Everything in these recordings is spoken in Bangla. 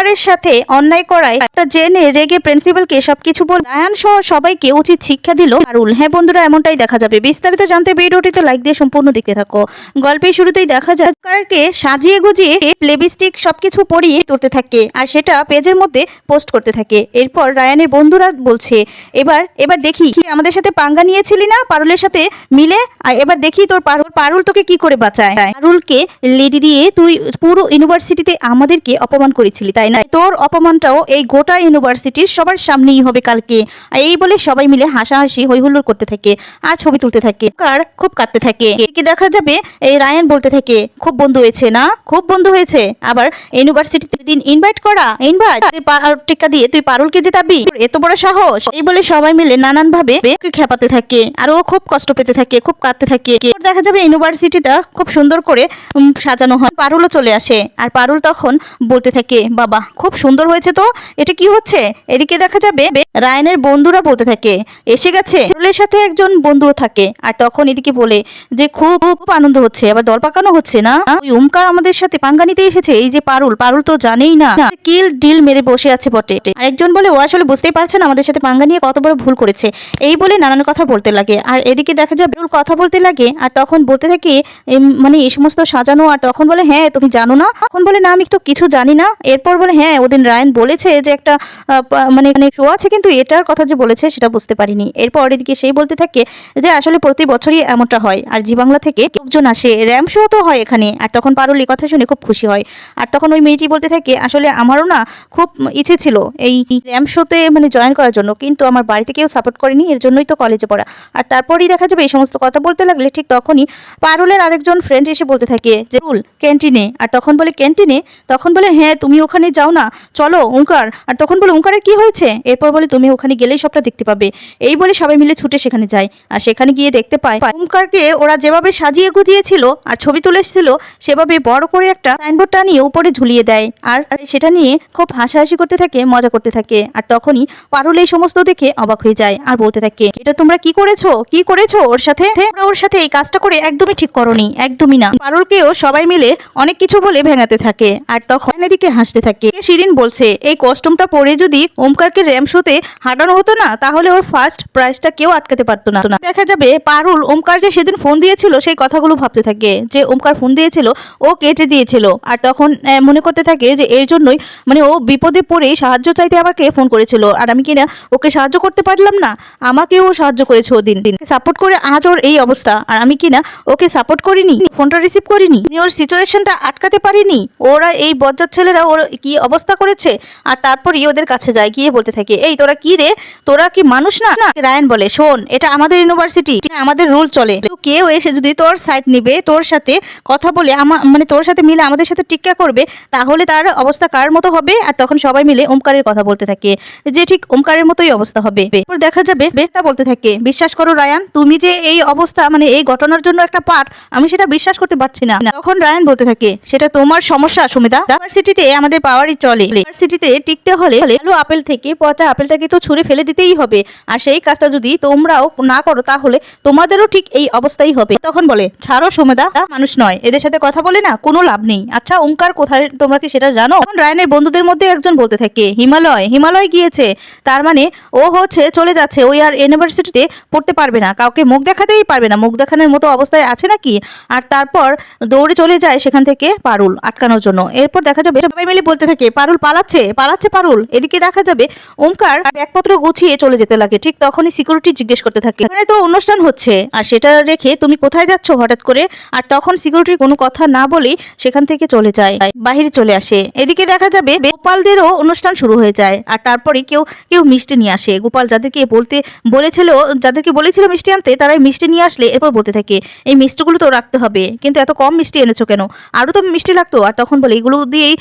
ওমকারের সাথে অন্যায় করায় একটা জেনে রেগে প্রিন্সিপালকে সবকিছু বল রায়ান সহ সবাইকে উচিত শিক্ষা দিল পারুল হ্যাঁ বন্ধুরা, এমনটাই দেখা যাবে। বিস্তারিত জানতে ভিডিওটিতে লাইক দিয়ে সম্পূর্ণ দেখতে থাকো। গল্পের শুরুতেই দেখা যায় ওমকারকে সাজিয়ে গুজিয়ে প্লেবিস্টিক সবকিছু পরিয়ে তুলতে থাকে আর সেটা পেজের মধ্যে পোস্ট করতে থাকে। এরপর রায়ানের বন্ধুরা বলছে, এবার এবার দেখি কি আমাদের সাথে পাঙ্গা নিয়েছিলি না? পারুলের সাথে মিলে? এবার দেখি তোর পারুল পারুল তোকে কি করে বাঁচায়? পারুলকে লেডি দিয়ে, তুই পুরো ইউনিভার্সিটিতে আমাদেরকে অপমান করেছিলি, তাই না তোর অপমানটাও এই গোটা ইউনিভার্সিটির সবার সামনেই হবে কালকে। এই বলে সবাই মিলে হাসাহাসি হই হুল্লোড় করতে থাকে আর ছবি তুলতে থাকে। আর খুব কাঁদতে থাকে। কি দেখা যাবে? এই রায়ান বলতে থাকে, খুব বন্ধু হয়েছে না? খুব বন্ধু হয়েছে। আবার ইউনিভার্সিটিতে দিন ইনভাইট করা ইনভাইট টিকা দিয়ে তুই পারুলকে জেতাবি? এত বড় সাহস? এই বলে সবাই মিলে নানান ভাবে খেপাতে থাকে। আর ও খুব কষ্ট পেতে থাকে, খুব কাঁদতে থাকে। দেখা যাবে ইউনিভার্সিটিটা খুব সুন্দর করে সাজানো হয়। পারুলও চলে আসে। আর পারুল তখন বলতে থাকে, বাবা খুব সুন্দর হয়েছে তো? এটা কি হচ্ছে? এদিকে দেখা যাবে রায়নের বন্ধুরা বলতে থাকে, এসে গেছে। পারুলের সাথে একজন বন্ধুও থাকে আর তখন এদিকে বলে যে, খুব খুব আনন্দ হচ্ছে। আবার দল পাকানো হচ্ছে না? ওই ওমকার আমাদের সাথে পাঙ্গা নিতে এসেছে। এই যে পারুল পারুল তো জানেই না। কিল ডিল মেরে বসে আছে বটে। আরেকজন বলে, ও আসলে বুঝতেই পারছে না আমাদের সাথে পাঙ্গা নিয়ে কত বড় ভুল করেছে। এই বলে নানান কথা বলতে লাগে। আর এদিকে দেখা যায় বেরুল কথা বলতে লাগে আর তখন বলতে থাকে মানে এই সমস্ত সাজানো। আর তখন বলে হ্যাঁ তুমি জানো না? তখন বলে, না, আমি তো কিছু জানি না। এরপর বলে হ্যাঁ ওদিন রায়ন বলেছে যে একটা মানে মানে শো আছে, কিন্তু এটার কথা যে বলেছে সেটা বুঝতে পারিনি। এরপর এদিকে সেই বলতে থাকে যে, আসলে প্রতি বছরই এমনটা হয়। আর জি বাংলা থেকে লোকজন আসে। র্যাম শো তো হয় এখানে। আর তখন পারুল এই কথা শুনে খুব খুশি হয়। আর তখন ওই মেয়েটি বলতে থাকে, আসলে আমারও না খুব ইচ্ছে ছিল এই র্যাম শোতে মানে জয়েন করার জন্য, কিন্তু আমার বাড়িতে কেউ সাপোর্ট করেনি, এর জন্যই তো কলেজে পড়া। আর তারপরেই দেখা যাবে এই সমস্ত কথা বলতে লাগলে ঠিক তখনই পারুলের আরেকজন ফ্রেন্ড এসে বলতে থাকে যে রুল ক্যান্টিনে আর তখন বলে ক্যান্টিনে তখন বলে হ্যাঁ তুমি ওখানে যাও না। চলো, ওঙ্কার। আর তখন বলে, ওঙ্কারের কি হয়েছে? এরপর বলে, তুমি ওখানে গেলেই সবটা দেখতে পাবে। এই বলে সবাই মিলে ছুটে সেখানে যায়। আর সেখানে গিয়ে দেখতে পায়, ওঙ্কারকে ওরা যেভাবে সাজিয়ে গুজিয়েছিল আর ছবি তুলেছিল সেভাবে বড় করে একটা সাইনবোর্ড টানিয়ে উপরে ঝুলিয়ে দেয়। আর সেটা নিয়ে খুব হাসাহাসি করতে থাকে, মজা করতে থাকে। আর তখনই পারুল এই সমস্ত দেখে অবাক হয়ে যায় আর বলতে থাকে, এটা তোমরা কি করেছ? কি করেছ ওর সাথে? ওর সাথে এই কাজটা করে একদমই ঠিক করনি, একদমই না। পারুলকেও সবাই মিলে অনেক কিছু বলে ভেঙাতে থাকে। আর তখন এদিকে হাসতে থাকে। শিরিন বলছে, এই কস্টিউমটা পরে যদি ওমকারকে র্যাম শোতে হাঁটানো হতো না, তাহলে ওর ফার্স্ট প্রাইজটা কেউ আটকাতে পারতো না। দেখা যাবে পারুল ওমকার যে সেদিন ফোন দিয়েছিল, সেই কথাগুলো ভাবতে থাকে, যে ওমকার ফোন দিয়েছিল, ও কেটে দিয়েছিল। আর তখন মনে করতে থাকে যে এর জন্যই মানে ও বিপদে পড়ে সাহায্য চাইতে আমাকে ফোন করেছিল। আর আমি কিনা ওকে সাহায্য করতে পারলাম না, আমাকেও সাহায্য করেছে ও দিন দিন সাপোর্ট করে আজ ওর এই অবস্থা। আর আমি কিনা ওকে সাপোর্ট করিনি ফোনটা রিসিভ করিনি। আমি ওর সিচুয়েশনটা আটকাতে পারিনি। ওরা এই বজ্জার ছেলেরা ওর কি অবস্থা করেছে? আর তারপরই ওদের কাছে যায়, গিয়ে বলতে থাকে, এই, তোরা কি রে? তোরা কি মানুষ না? রায়ন বলে, শোন, এটা আমাদের ইউনিভার্সিটি আমাদের রুল চলে। কেউ এসে যদি তোর সাইড নিবে, তোর সাথে কথা বলে মানে তোর সাথে মিলে আমাদের সাথে টিক্কা করবে, তাহলে তার অবস্থা কার মতো হবে? আর তখন সবাই মিলে ওমকারের কথা বলতে থাকে, যে ঠিক ওমকারের মতোই অবস্থা হবে। এরপর দেখা যাবে বেতা বলতে থাকে, বিশ্বাস করো রায়ান, তুমি যে এই অবস্থা মানে এই ঘটনার জন্য একটা পার্ট আমি সেটা বিশ্বাস করতে পারছি না। তখন রায়ান বলতে থাকে, সেটা তোমার সমস্যা সুমিতা ইউনিভার্সিটিতে আমাদের পাওয়ারই চলে। ইউনিভার্সিটিতে টিকতে হলে ভালো আপেল থেকে পচা আপেলটাকে তো ছুঁড়ে ফেলে দিতেই হবে। আর সেই কাজটা যদি তোমরাও না করো তাহলে তোমাদেরও ঠিক এই অবস্থাই হবে। তখন বলে, ছাড়ো সুমেদা মানুষ নয়। এদের সাথে কথা বলে না, কোনো লাভ নেই। আচ্ছা ওঙ্কার কোথায়? তোমরা কি সেটা জানো? তখন রায়নের বন্ধুদের মধ্যে একজন বলতে থাকে, হিমালয় হিমালয় গিয়েছে। তার মানে ও হচ্ছে চলে যাচ্ছে। ওই আর ইউনিভার্সিটিতে পড়তে পারবে না। কাউকে মুখ দেখাতেই পারবে না। মুখ দেখানোর মতো অবস্থায় আছে নাকি? আর তারপর দৌড়ে চলে যায় সেখান থেকে পারুল আটকানোর জন্য। এরপর দেখা যাবে সবাই মিলে বলতে থাকে পারুল পালাচ্ছে পালাচ্ছে পারুল। এদিকে দেখা যাবে ওমকার ব্যাগপত্র গুছিয়ে চলে যেতে লাগে, ঠিক তখনই সিকিউরিটি জিজ্ঞেস করতে থাকে। এখানে তো অনুষ্ঠান হচ্ছে, আর সেটা রেখে তুমি কোথায় যাচ্ছ হঠাৎ করে? আর তখন সিকিউরিটি কোনো কথা না বলেই সেখান থেকে চলে যায়, বাহিরে চলে আসে। এদিকে দেখা যাবে গোপালদেরও অনুষ্ঠান শুরু হয়ে যায়, আর তারপরে কেউ কেউ মিষ্টি নিয়ে আসে। গোপাল যাদেরকে বলতে বলেছিল, যাদেরকে বলেছিল মিষ্টি আনতে, তারাই মিষ্টি নিয়ে আসলে এরপর বলতে থাকে, এই মিষ্টিগুলো তো রাখতে হবে, কিন্তু এত কম মিষ্টি এনেছো কেন? আরও তো মিষ্টি লাগতো, আর তখন বলে, এগুলো দিয়েই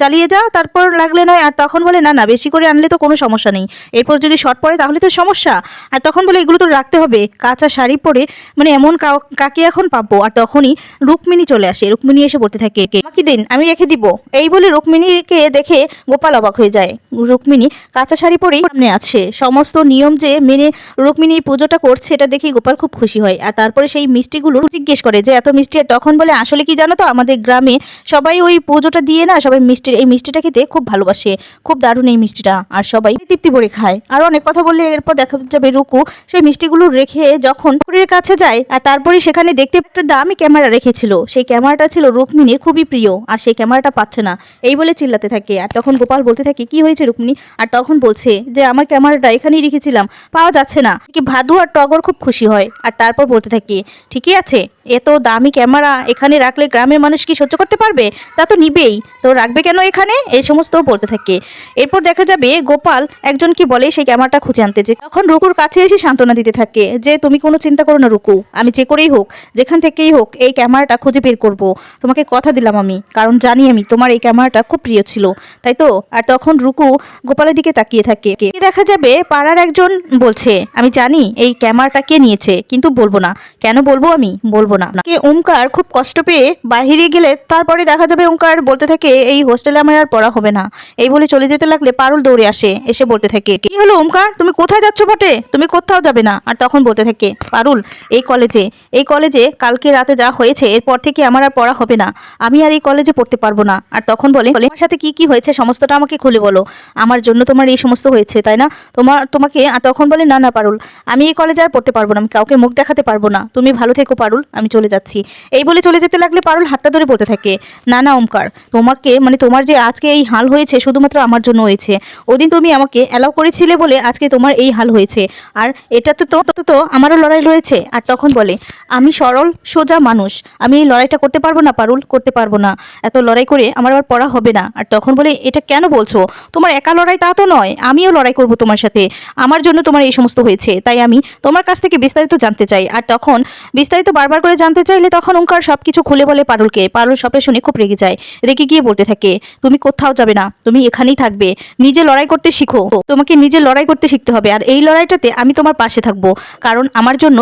চালিয়ে যাও, তারপর লাগলে নয়, আর তখন বলে, না না, বেশি করে আনলে তো কোনো সমস্যা নেই। এরপর যদি শর্ট পড়ে, তাহলে তো সমস্যা। আর তখন বলে, এগুলো তো রাখতে হবে। কাঁচা শাড়ি পরে মানে এমন কাকে এখন পাবো? আর তখনই রুক্মিণী চলে আসে। রুক্মিণী এসে বলতে থাকে আমাকে দিন, আমি রেখে দিব। এই বলে রুক্মিণীকে দেখে গোপাল অবাক হয়ে যায়। রুক্মিণী কাঁচা শাড়ি পরেই সামনে আছে। সমস্ত নিয়ম যে মেনে রুক্মিণী পুজোটা করছে, এটা দেখে গোপাল খুব খুশি হয়। আর তারপরে সেই মিষ্টিগুলো জিজ্ঞেস করে যে, এত মিষ্টি? আর তখন বলে, আসলে কি জানো তো, আমাদের গ্রামে সবাই ওই পুজোটা দিয়ে না, সবাই মিষ্টির, এই মিষ্টি মিষ্টিটা খেতে খুব ভালোবাসে। খুব দারুণ এই মিষ্টিটা। আর সবাই তৃপ্তি ভরে খায়। আর অনেক কথা বললে এরপর দেখা যাবে রুকু। সেই মিষ্টিগুলো রেখে যখন পুকুরের কাছে যায়, আর তারপরে সেখানে দেখতে একটা দামি ক্যামেরা রেখেছিল। সেই ক্যামেরাটা ছিল রুক্মিণীর, খুবই প্রিয়। আর সেই ক্যামেরাটা পাচ্ছে না। এই বলে চিল্লাতে থাকে। আর তখন গোপাল বলতে থাকে, কি হয়েছে রুক্মিণী? আর তখন বলছে যে, আমার ক্যামেরাটা এখানেই রেখেছিলাম। পাওয়া যাচ্ছে না। ভাদু আর টগর খুব খুশি হয়। আর তারপর বলতে থাকে, ঠিকই আছে। এত দামি ক্যামেরা এখানে রাখলে গ্রামের মানুষ কি সহ্য করতে পারবে? তা তো নিবেই। তো রাখবে কেন এখানে? এই সমস্ত বলতে থাকে। এরপর দেখা যাবে গোপাল একজন কি বলে, সেই ক্যামেরাটা খুঁজে আনতে যে তখন রুকুর কাছে এসে সান্ত্বনা দিতে থাকে যে, তুমি কোনো চিন্তা করো না রুকু, আমি যে করেই হোক, যেখান থেকেই হোক, এই ক্যামেরাটা খুঁজে বের করব। তোমাকে কথা দিলাম আমি, কারণ জানি আমি তোমার এই ক্যামেরাটা খুব প্রিয় ছিল। তাই তো? আর তখন রুকু গোপালের দিকে তাকিয়ে থাকে। দেখা যাবে পাড়ার একজন বলছে, আমি জানি এই ক্যামেরাটা কে নিয়েছে, কিন্তু বলব না। কেন বলব আমি? বলব না। কে ওমকার খুব কষ্ট পেয়ে বাহিরে গেলে তারপরে দেখা যাবে ওমকার বলতে থাকে এই হোস্টেলে আমার আর পড়া হবে না। এই বলে চলে যেতে লাগলে পারুল দৌড়ে আসে এসে বলতে থাকে কি হলো ওমকার? তুমি কোথায় যাচ্ছ বটে? তুমি কোথাও যাবে না। আর তখন বলতে থাকে পারুল এই কলেজে এই কলেজে কালকে রাতে যা হয়েছে এরপর থেকে আমার আর পড়া হবে না। আমি আর এই কলেজে পড়তে পারব না। আর তখন বলে বলে, আমার সাথে কি কি হয়েছে সমস্তটা আমাকে খুলে বলো। আমার জন্য তোমার এই সমস্ত হয়েছে তাই না? তোমার তোমাকে আর তখন বলে না না পারুল আমি এই কলেজে আর পড়তে পারব না। আমি কাউকে মুখ দেখাতে পারব না। তুমি ভালো থেকো পারুল। আমি চলে যাচ্ছি। এই বলে চলে যেতে লাগলে পারুল হাতটা ধরে বলতে থাকে, না না, ওমকার, তোমাকে মানে তোমার যে আজকে এই হাল হয়েছে শুধুমাত্র আমার জন্য হয়েছে। ওদিন তুমি আমাকে অ্যালাউ করেছিলে বলে আজকে তোমার এই হাল হয়েছে। আর এটাতে তো তো আমারও লড়াই রয়েছে। আর তখন বলে, আমি সরল, সোজা মানুষ। আমি এই লড়াইটা করতে পারব না, পারুল, করতে পারব না। এত লড়াই করে আমার আর পড়া হবে না। আর তখন বলে, এটা কেন বলছো? তোমার একা লড়াই তা তো নয়। আমিও লড়াই করব তোমার সাথে। আমার জন্য তোমার এই সমস্ত হয়েছে। তাই আমি তোমার কাছ থেকে বিস্তারিত জানতে চাই। আর তখন বিস্তারিত বারবার করে জানতে চাইলে তখন ওঙ্কার সব কিছু খুলে বলে পারুলকে। পারুল সবটা শুনে খুব রেগে যায়। রেগে গিয়ে বলতে থাকে, তুমি কোথাও যাবে না। তুমি এখানেই থাকবে। নিজে লড়াই করতে শিখো। তোমাকে নিজে লড়াই করতে শিখতে হবে। আর এই লড়াইটাতে আমি তোমার পাশে থাকব। কারণ আমার জন্য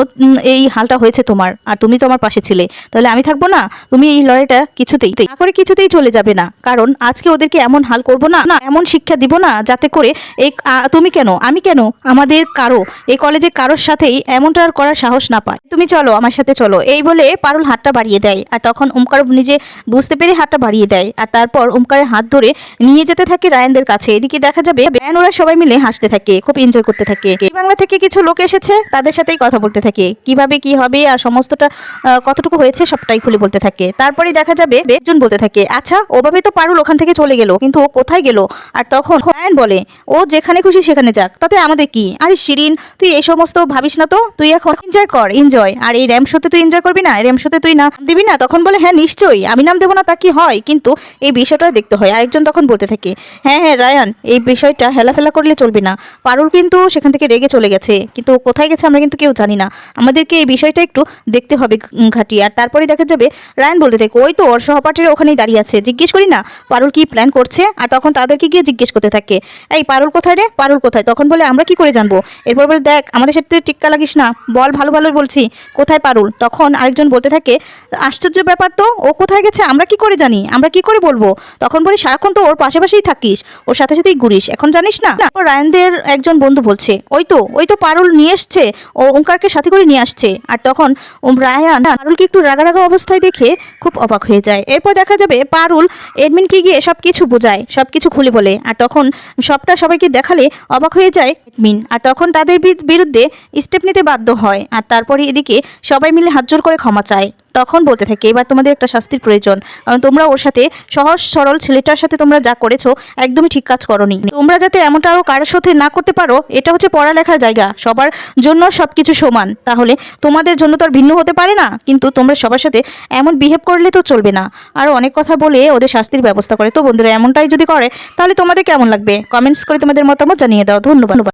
এই হালটা হয়েছে তোমার। আর তুমি তো আমার পাশে ছিলে। তাহলে আমি থাকব না? তুমি এই লড়াইটা কিছুতেই, না করে কিছুতেই চলে যাবে না। কারণ আজকে ওদেরকে এমন হাল করব না না, এমন শিক্ষা দিব না, যাতে করে এই তুমি কেন? আমি কেন? আমাদের কারও। এই কলেজে কারোর সাথেই এমনটা আর করার সাহস না পায়। তুমি চলো, আমার সাথে চলো। এই বলে পারুল হাতটা বাড়িয়ে দেয়। আর তখন ওমকার নিজে বুঝতে পেরে হাতটা বাড়িয়ে দেয়। আর তারপর ওমকারের হাত ধরে নিয়ে যেতে থাকে রায়ানদের কাছে। এদিকে দেখা যাবে রায়ান ওরা সবাই মিলে হাসতে থাকে, খুব এনজয় করতে থাকে। বাংলা থেকে কিছু লোক এসেছে, তাদের সাথেই কথা বলতে থাকে। কীভাবে কি হবে আর সমস্তটা কতটুকু হয়েছে সবটাই খুলে বলতে থাকে। তারপরে দেখা যাবে একজন বলতে থাকে আচ্ছা ওভাবে তো পারুল ওখান থেকে চলে গেল, কিন্তু ও কোথায় গেল? আর তখন রায়ান বলে, ও যেখানে খুশি সেখানে যাক, তাতে আমাদের কি? আরে শিরিন, তুই এই সমস্ত ভাবিস না তো? তুই এখন এনজয় কর এনজয় আর এই র্যাম শোতে তুই এনজয় করবি না র্যাম শোতে তুই না দিবি না, তখন বলে হ্যাঁ নিশ্চয়ই, আমি নাম দেবো না, তা কি হয়? কিন্তু এই বিষয়টা দেখতে হয়, আরেকজন তখন বলতে থাকে হ্যাঁ হ্যাঁ রায়ান, এই বিষয়টা হেলাফেলা করলে চলবে না, পারুল কিন্তু সেখান থেকে রেগে চলে গেছে, কিন্তু কোথায় গেছে আমরা কিন্তু কেউ জানি না, আমাদেরকে এই বিষয়টা একটু দেখতে হবে ঘাটি। আর তারপরে দেখা যাবে, রায়ান বলতে থাকে, ওই তো ওর সহপাঠীরা ওখানেই দাঁড়িয়ে আছে, জিজ্ঞেস করি না, পারুল কি প্ল্যান করছে? আর তখন তাদেরকে গিয়ে জিজ্ঞেস করতে থাকে, এই পারুল কোথায় রে, পারুল কোথায়? তখন বলে, আমরা কি করে জানব? এরপর বলে, দেখ, আমাদের সাথে টিক্কা লাগিস না, বল ভালো ভালো বলছি, কোথায় পারুল? তখন আরেকজন বলতে থাকে, আশ্চর্য ব্যাপার তো, ও কোথায় গেছে? আমরা কি করে জানি? আমরা কি করে বলব? তখন বলি, সারাক্ষণ তো ওর পাশাপাশিই থাকিস, ওর সাথে সাথেই ঘুরিস, এখন জানিস না? রায়ানদের একজন বন্ধু বলছে, ওই তো ওই তো পারুল নিয়ে এসছে, ও ওঙ্কারকে সাথে করে নিয়ে আসছে। আর তখন রায়ান পারুলকে একটু রাগা রাগা অবস্থায় দেখে খুব অবাক হয়ে যায়। এরপর দেখা যাবে পারুল এডমিনকে গিয়ে সব কিছু বোঝায় সব কিছু খুলে বলে, আর তখন সবটা সবাইকে দেখালে অবাক হয়ে যায় এডমিন। আর তখন তাদের বিরুদ্ধে স্টেপ নিতে বাধ্য হয়। আর তারপরে এদিকে সবাই মিলে হাত করে ক্ষমা চায়। তখন বলতে থাকে, এবার তোমাদের একটা শাস্তির প্রয়োজন। কারণ তোমরা ওর সাথে সহজ, সরল ছেলেটার সাথে তোমরা যা করেছ, একদমই ঠিক কাজ করনি। তোমরা যাতে এমনটা আরও কারোর সাথে না করতে পারো, এটা হচ্ছে পড়ালেখার জায়গা। সবার জন্য সব কিছু সমান। তাহলে তোমাদের জন্য তো আর ভিন্ন হতে পারে না। কিন্তু তোমরা সবার সাথে এমন বিহেভ করলে তো চলবে না। আর অনেক কথা বলে ওদের শাস্তির ব্যবস্থা করে। তো বন্ধুরা, এমনটাই যদি করে, তাহলে তোমাদের কেমন লাগবে? কমেন্টস করে তোমাদের মতামত জানিয়ে দাও। ধন্যবাদ।